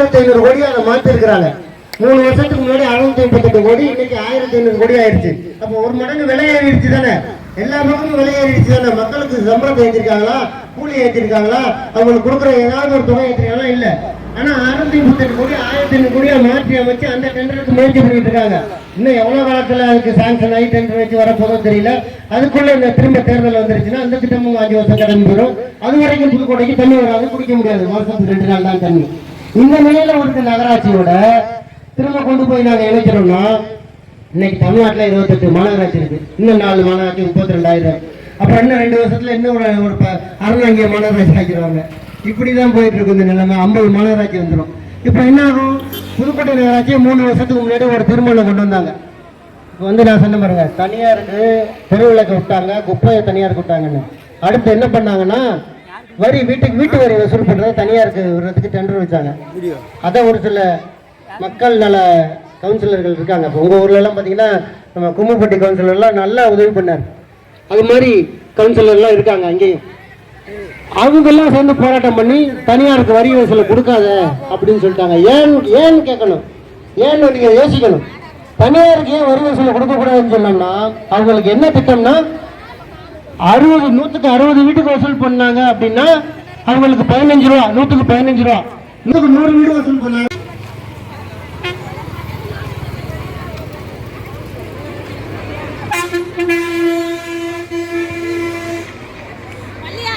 மூவாயிரத்தி ஐநூறு கோடி அதை மாத்திருக்கிறாங்க. மூணு வருஷத்துக்கு முன்னாடி அறுநூத்தி முப்பத்தெட்டு கோடி இன்னைக்கு ஆயிரத்தி ஐநூறு கோடி ஆயிருச்சு அப்போ ஒரு மடங்கு விலை ஏறிடுச்சு தானே? எல்லா பக்கமும் விலை ஏறிடுச்சு தானே? மக்களுக்கு சம்பளத்தை ஏற்றிருக்காங்களா? கூலி ஏற்றிருக்காங்களா? அவங்களுக்கு கொடுக்குற ஏதாவது ஒரு தொகை ஏற்றிருக்காங்களா? இல்ல. ஆனா அறுநூத்தி முப்பத்தெட்டு கோடி ஆயிரத்தி ஐநூறு கோடியா மாற்றி அமைச்சு அந்த டெண்டருக்கு முயற்சி பண்ணிட்டு இருக்காங்க. இன்னும் எவ்வளவு காலத்துல அதுக்கு சாங்ஷன் ஆகி டெண்டர் வச்சு வரப்போதோ தெரியல. அதுக்குள்ள இந்த திரும்ப தேர்தல் வந்துருச்சுன்னா அந்த திட்டமும் அஞ்சு வருஷம் கடந்து போயிடும். அது வரைக்கும் புதுக்கோட்டைக்கு தண்ணி வராது குடிக்க முடியாது. வருஷத்துக்கு ரெண்டு நாள் தான் தண்ணி. இந்த நிலையில ஒரு நகராட்சியோட திரும்ப கொண்டு போய் நாங்க இணைக்கிறோம்னா இன்னைக்கு தமிழ்நாட்டுல இருபத்தெட்டு மாநகராட்சி இருக்கு. இன்னும் நாலு மாநகராட்சி முப்பத்தி ரெண்டாயிரம் அப்புறம் இன்னும் ரெண்டு வருஷத்துல இன்னும் ஒரு ஒரு ப- மாநகராட்சி ஆக்கிடுவாங்க. இப்படிதான் போயிட்டு இருக்கு இந்த நிலைமை. ஐம்பது மாநகராட்சி வந்துடும் இப்போ என்ன ஆகும்? புதுக்கோட்டை நகராட்சியை மூணு வருஷத்துக்கு முன்னாடி ஒரு திருமணம் கொண்டு வந்தாங்க. இப்போ வந்து நான் சொன்ன பாருங்க தனியாருக்கு தெருவிளக்கு விட்டாங்க குப்பையை தனியாருக்கு விட்டாங்கன்னு. அடுத்து என்ன பண்ணாங்கன்னா வரி வீட்டுக்கு வீட்டு வரி வசூல் பண்றதை தனியாருக்கு விடுறதுக்கு டெண்டர் வச்சாங்க. அதை ஒரு சில மக்கள் நல கவுன்சிலர்கள் இருக்காங்க. இப்போ உங்கள் ஊர்ல எல்லாம் பார்த்தீங்கன்னா நம்ம கும்முப்பட்டி கவுன்சிலர்லாம் நல்லா உதவி பண்ணார். அது மாதிரி கவுன்சிலர்லாம் இருக்காங்க அங்கேயும். அவங்கெல்லாம் சேர்ந்து போராட்டம் பண்ணி தனியாருக்கு வரி வசூலை கொடுக்காத அப்படின்னு சொல்லிட்டாங்க. ஏன் ஏன்னு கேட்கணும்? ஏன்னு நீங்க யோசிக்கணும். தனியாருக்கு ஏன் வரி வசூலை கொடுக்கக்கூடாதுன்னு சொன்னோம்னா அவங்களுக்கு என்ன திட்டம்னா அறுபது நூற்றுக்கு அறுபது வீட்டுக்கு வசூல் பண்ணாங்க அப்படின்னா அவங்களுக்கு பதினஞ்சு ரூபா நூற்றுக்கு பதினஞ்சு ரூபா. நூற்றுக்கு நூறு வீடு வசூல் பண்ணாங்க. மல்லியா